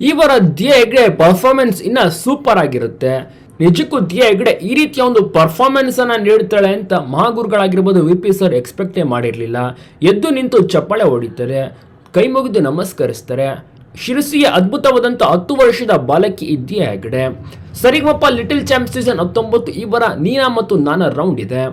ಇವರ the Hegde performance ಇನ್ನ super ಆಗಿರುತ್ತೆ. ನಿಜಕ್ಕೂ ದಿಯ ಹೆಗ್ಡೆ ಈ ರೀತಿಯ ಒಂದು ಪರ್ಫಾರ್ಮೆನ್ಸ್ ಅನ್ನ ನೀಡುತ್ತಾಳೆ ಅಂತ ಮಹಾಗುರುಗಳಾಗಿರ್ಬೋದು ವಿ ಪಿ ಸರ್ ಎಕ್ಸ್ಪೆಕ್ಟೇ ಮಾಡಿರಲಿಲ್ಲ. ಎದ್ದು ನಿಂತು ಚಪ್ಪಾಳೆ ಹೊಡಿತಾರೆ, ಕೈ ಮುಗಿದು ನಮಸ್ಕರಿಸ್ತಾರೆ. ಶಿರಸಿಯ ಅದ್ಭುತವಾದಂಥ ಹತ್ತು ವರ್ಷದ ಬಾಲಕಿ ಈ Diya Hegde Sarigamapa little champ season ಹತ್ತೊಂಬತ್ತು ಇವರ ನೀನಾ ಮತ್ತು ನಾನಾ ರೌಂಡ್ ಇದೆ.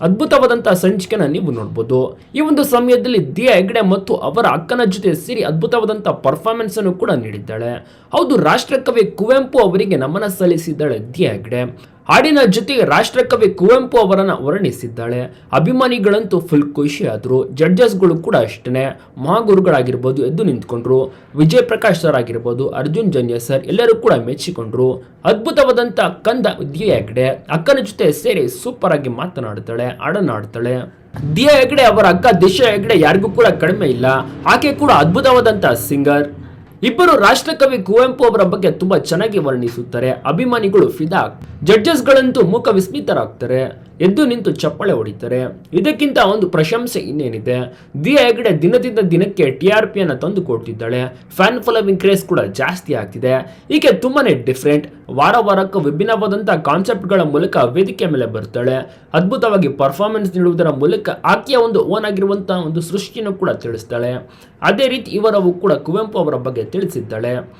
ಅದ್ಭುತವಾದಂಥ ಸಂಚಿಕೆನ ನೀವು ನೋಡ್ಬೋದು. ಈ ಒಂದು ಸಮಯದಲ್ಲಿ ದಿಯಾ ಹೆಗ್ಡೆ ಮತ್ತು ಅವರ ಅಕ್ಕನ ಜೊತೆ ಸೇರಿ ಅದ್ಭುತವಾದಂತಹ ಪರ್ಫಾರ್ಮೆನ್ಸ್ ಅನ್ನು ಕೂಡ ನೀಡಿದ್ದಾಳೆ. ಹೌದು, ರಾಷ್ಟ್ರಕವಿ ಕುವೆಂಪು ಅವರಿಗೆ ನಮನ ಸಲ್ಲಿಸಿದ್ದಾಳೆ ದಿಯಾ ಹೆಗ್ಡೆ. ಹಾಡಿನ ಜೊತೆಗೆ ರಾಷ್ಟ್ರಕವಿ ಕುವೆಂಪು ಅವರನ್ನ ವರ್ಣಿಸಿದ್ದಾಳೆ. ಅಭಿಮಾನಿಗಳಂತೂ ಫುಲ್ ಖುಷಿ ಆದ್ರು. ಜಡ್ಜಸ್ಗಳು ಕೂಡ ಅಷ್ಟೇ ಮಹಾಗುರುಗಳಾಗಿರ್ಬೋದು, ಎದ್ದು ನಿಂತ್ಕೊಂಡ್ರು. ವಿಜಯ್ ಪ್ರಕಾಶ್ ಸರ್ ಆಗಿರ್ಬೋದು, ಅರ್ಜುನ್ ಜನ್ಯ ಸರ್ ಎಲ್ಲರೂ ಕೂಡ ಮೆಚ್ಚಿಕೊಂಡ್ರು. ಅದ್ಭುತವಾದಂಥ ಕಂದ ದಿಯಾ ಹೆಗ್ಡೆ. ಅಕ್ಕನ ಜೊತೆ ಸೇರಿ ಸೂಪರ್ ಆಗಿ ಮಾತನಾಡ್ತಾಳೆ ಹಾಡನ್ನಾಡ್ತಾಳೆ ದಿಯಾ ಹೆಗ್ಡೆ ಅವರ ಅಕ್ಕ ದಿಶಾ ಹೆಗ್ಡೆ ಯಾರಿಗೂ ಕೂಡ ಕಡಿಮೆ ಇಲ್ಲ. ಆಕೆ ಕೂಡ ಅದ್ಭುತವಾದಂತಹ ಸಿಂಗರ್. ಇಬ್ಬರು ರಾಷ್ಟ್ರಕವಿ ಕುವೆಂಪು ಅವರ ಬಗ್ಗೆ ತುಂಬಾ ಚೆನ್ನಾಗಿ ವರ್ಣಿಸುತ್ತಾರೆ. ಅಭಿಮಾನಿಗಳು ಫಿದಾ ಜಡ್ಜಸ್ಗಳಂತೂ ಮುಖ ವಿಸ್ಮಿತರಾಗ್ತಾರೆ. ಎದ್ದು ನಿಂತು ಚಪ್ಪಳೆ ಹೊಡಿತಾರೆ. ಇದಕ್ಕಿಂತ ಒಂದು ಪ್ರಶಂಸೆ ಇನ್ನೇನಿದೆ. ದಿ ಹೆಗ್ಡೆ ದಿನದಿಂದ ದಿನಕ್ಕೆ ಟಿ ಆರ್ ಪಿಯನ್ನು ತಂದು ಕೊಡ್ತಿದ್ದಾಳೆ. ಫ್ಯಾನ್ ಫಾಲೋವಿಂಗ್ ಕ್ರೇಸ್ ಕೂಡ ಜಾಸ್ತಿ ಆಗ್ತಿದೆ. ಈಕೆ ತುಂಬಾ ಡಿಫ್ರೆಂಟ್ ವಾರ ವಾರಕ್ಕೂ ವಿಭಿನ್ನವಾದಂಥ ಕಾನ್ಸೆಪ್ಟ್ಗಳ ಮೂಲಕ ವೇದಿಕೆ ಮೇಲೆ ಬರ್ತಾಳೆ. ಅದ್ಭುತವಾಗಿ ಪರ್ಫಾರ್ಮೆನ್ಸ್ ನೀಡುವುದರ ಮೂಲಕ ಆಕೆಯ ಒಂದು ಓನ್ ಆಗಿರುವಂತಹ ಒಂದು ಸೃಷ್ಟಿಯನ್ನು ಕೂಡ ತಿಳಿಸ್ತಾಳೆ. ಅದೇ ರೀತಿ ಇವರವು ಕೂಡ ಕುವೆಂಪು ಅವರ ಬಗ್ಗೆ ತಿಳಿಸಿದ್ದಾಳೆ.